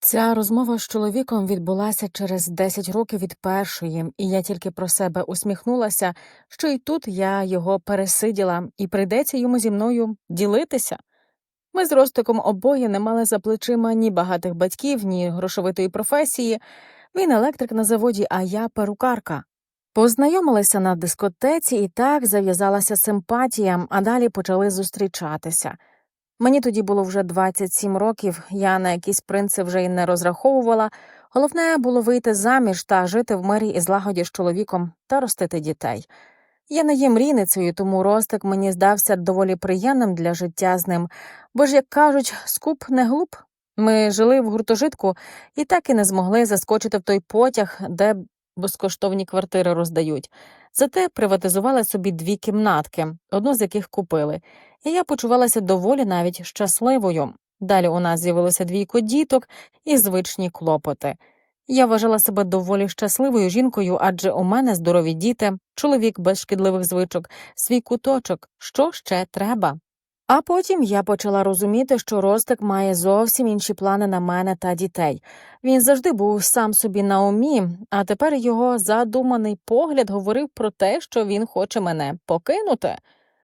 Ця розмова з чоловіком відбулася через 10 років від першої, і я тільки про себе усміхнулася, що і тут я його пересиділа, і прийдеться йому зі мною ділитися. Ми з Ростиком обоє не мали за плечима ні багатих батьків, ні грошовитої професії. Він електрик на заводі, а я перукарка. Познайомилися на дискотеці, і так зав'язалася симпатія, а далі почали зустрічатися. Мені тоді було вже 27 років, я на якісь принци вже й не розраховувала. Головне було вийти заміж та жити в мирі і злагоді з чоловіком та ростити дітей. Я не є мрійницею, тому Ростик мені здався доволі приємним для життя з ним, бо ж, як кажуть, скуп не глуп. Ми жили в гуртожитку і так і не змогли заскочити в той потяг, де безкоштовні квартири роздають. Зате приватизували собі дві кімнатки, одну з яких купили, і я почувалася доволі навіть щасливою. Далі у нас з'явилося двійко діток і звичні клопоти. Я вважала себе доволі щасливою жінкою, адже у мене здорові діти, чоловік без шкідливих звичок, свій куточок, що ще треба. А потім я почала розуміти, що Ростик має зовсім інші плани на мене та дітей. Він завжди був сам собі на умі, а тепер його задуманий погляд говорив про те, що він хоче мене покинути.